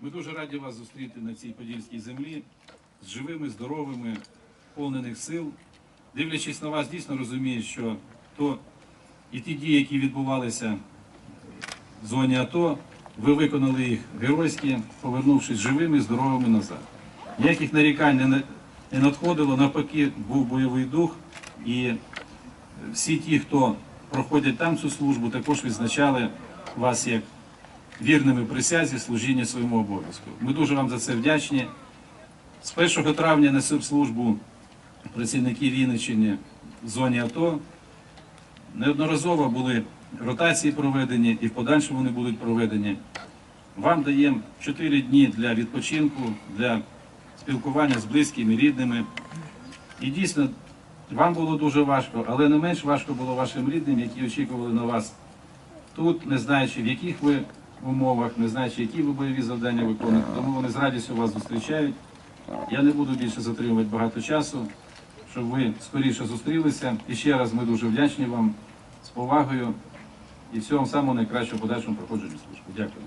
Ми дуже раді вас зустріти на цій подільській землі з живими, здоровими, повнених сил. Дивлячись на вас, дійсно розумію, що то і ті дії, які відбувалися в зоні АТО, ви виконали їх геройськи, повернувшись живими, здоровими назад. Ніяких нарікань не надходило, навпаки, був бойовий дух, і всі ті, хто проходять там цю службу, також відзначали вас як вірними присязі служіння своєму обов'язку. Ми дуже вам за це вдячні. З 1 травня несуть службу працівники Вінниччини в зоні АТО. Неодноразово були ротації проведені і в подальшому вони будуть проведені. Вам даємо 4 дні для відпочинку, для спілкування з близькими, рідними. І дійсно, вам було дуже важко, але не менш важко було вашим рідним, які очікували на вас тут, не знаючи, в яких ви умовах, не знаючи, які ви бойові завдання виконуєте. Тому вони з радістю вас зустрічають. Я не буду більше затримувати багато часу, щоб ви скоріше зустрілися. І ще раз ми дуже вдячні вам з повагою і всього вам самого найкращого подальшого проходженню служби. Дякую.